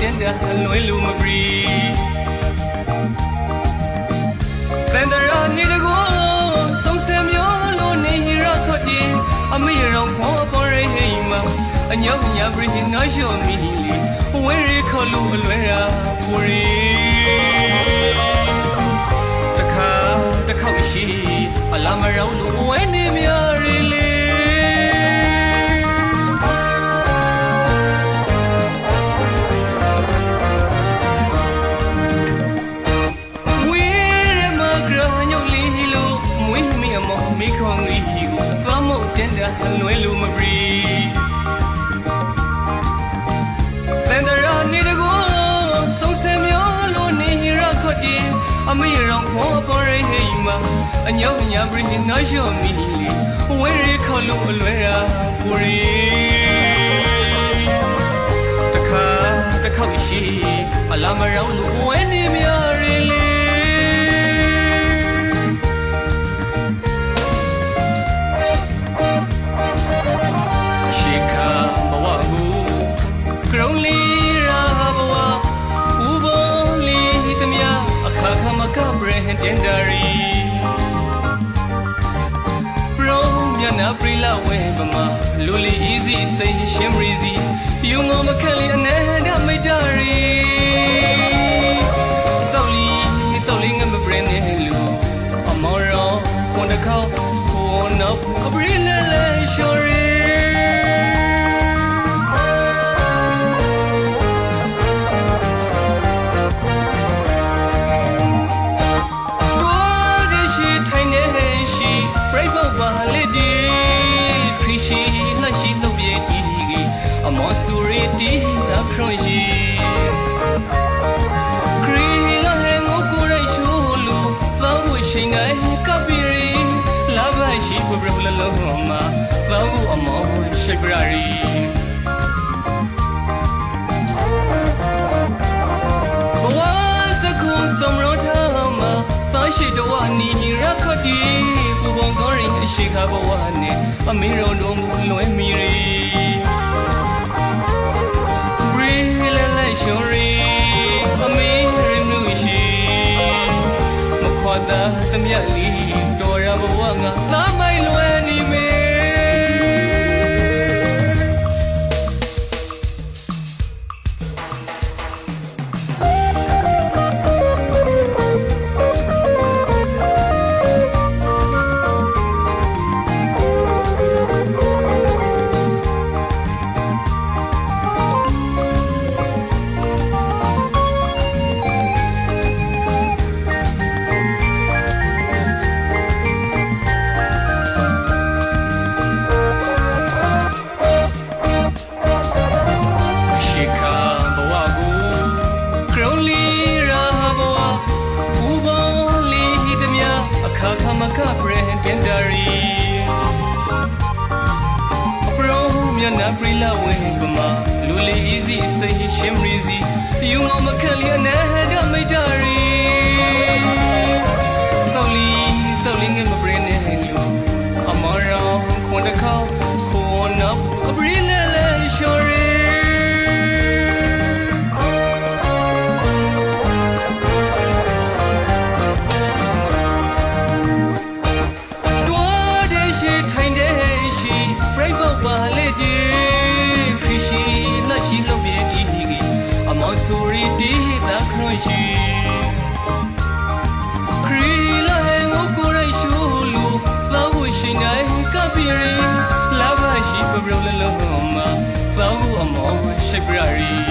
တင်းတအလွင်လူမပရီသန္တရာနေတကောဆုံးစင်မျိုးလိုနေဟီရခွတ်တီအမေရောခေါ်ပေါ်ရိဟိမအညောင်ညာပရီနော်ရှောမီလီဝဲရခလူအလွဲရာပူရီတခါတစ်ခေါက်ရှိအလာမရောလူဝဲနေမြာ တ်တင်တာလွဲလို့မပရီသန္တရာနေတကောဆုံးစင်မျောလို့နေရခွတ်တီအမေရောင်ခေါ်ပေါ်ရဟိမအညောင်ညာပရီနော်ရှောမီလီဝဲရီခေါ်လို့အလွဲရာပူရီတခါတခေါက်ရှိအလာမရောလို့ဝဲနေမြ ဝဲပမာလူလီ easy စိတ်ရှင်းရီစီယူငေါမခက်လီအနေဒမိတ်ဒါရီတော်လီတော်လီငမဘရနေလူအမောရောခွန်တခေါခွန်နောက်အပရီ အမောဆူရီတီအခရွန်ရှိခရီလာဟန်ကိုကိုရိုက်ရှိုးလူသောကိုရှိန်နိုင်ကပီရီလာဘရှိဘဘလလုံးမှာသောကိုအမောရှိပရာရီဘဝစကုစမရောထားမှာသာရှိတဝနီရခတိပူပုံကောရင်အရှိခဘဝနဲ့အမေရောလုံးကို ခွာတာတမြက်လီတော်ရဘဝငါသာမို ရောမြနာပရီလာဝဲပမာလူလီ easy စိတ်ရှင်းရီစီယူငေါမခက်လျနဲ့ဒမိတ်ဒါရီ ရှိ